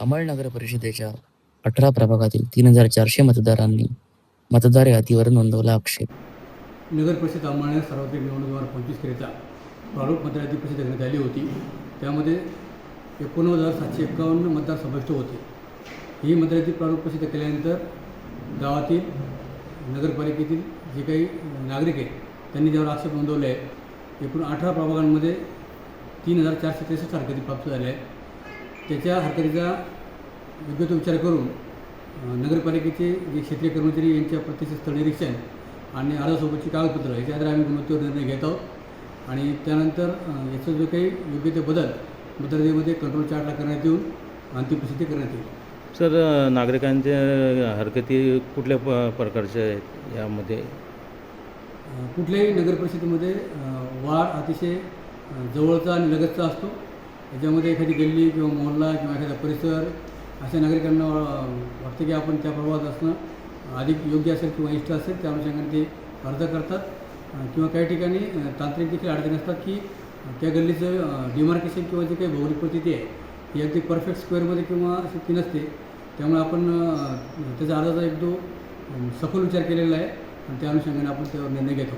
अमळनगर परिषदेच्या अठरा प्रभागातील तीन हजार चारशे मतदारांनी मतदार यादीवर नोंदवला आक्षेप. नगर परिषद अंमळनेर सार्वत्रिक निवडणूक दोन हजार पंचवीसकरिता प्रारूप मतदाराची प्रसिद्ध करण्यात आली होती. त्यामध्ये एकोणनव्वद हजार सातशे एकावन्न मतदार समाविष्ट होते. ही मतदाराची प्रारूप प्रसिद्ध केल्यानंतर गावातील नगरपालिकेतील जे काही नागरिक आहेत त्यांनी ज्यावर आक्षेप नोंदवले आहे एकूण अठरा प्रभागांमध्ये तीन हजार चारशे त्रेसष्ट हरकती प्राप्त झाल्या आहेत. त्याच्या हरकतीचा योग्य तो विचार करून नगरपालिकेचे जे क्षेत्रीय कर्मचारी यांच्या प्रत्यक्ष स्थळ निरीक्षण आणि अर्जासोबतची कागदपत्र याच्या आधारे आम्ही गुणवत्तेवर निर्णय घेत आहोत. आणि त्यानंतर याचा जो काही योग्य ते बदल मतदारमध्ये कंट्रोल चार्टला करण्यात येऊन अंतिम प्रसिद्धी करण्यात येईल. सर नागरिकांच्या हरकती कुठल्या प प्रकारच्या आहेत यामध्ये? कुठल्याही नगर परिषदेमध्ये अ, वार्ड अतिशय जवळचा आणि लगतचा असतो. याच्यामध्ये एखादी गल्ली किंवा मोहल्ला किंवा एखादा परिसर अशा नागरिकांना वाटतं की आपण त्या प्रवाहात असणं अधिक योग्य असेल किंवा इष्ट असेल त्या अनुषंगाने ते अर्ज करतात. किंवा काही ठिकाणी तांत्रिक देखील अडचणी असतात की त्या गल्लीचं डिमार्केशन किंवा जे काही भौगोलिक परिस्थिती आहे ती अगदी परफेक्ट स्क्वेअरमध्ये किंवा अशी ती नसते. त्यामुळे आपण त्याचा अर्जाचा एक दो सखोल विचार केलेला आहे आणि त्या अनुषंगाने आपण त्यावर निर्णय घेतो.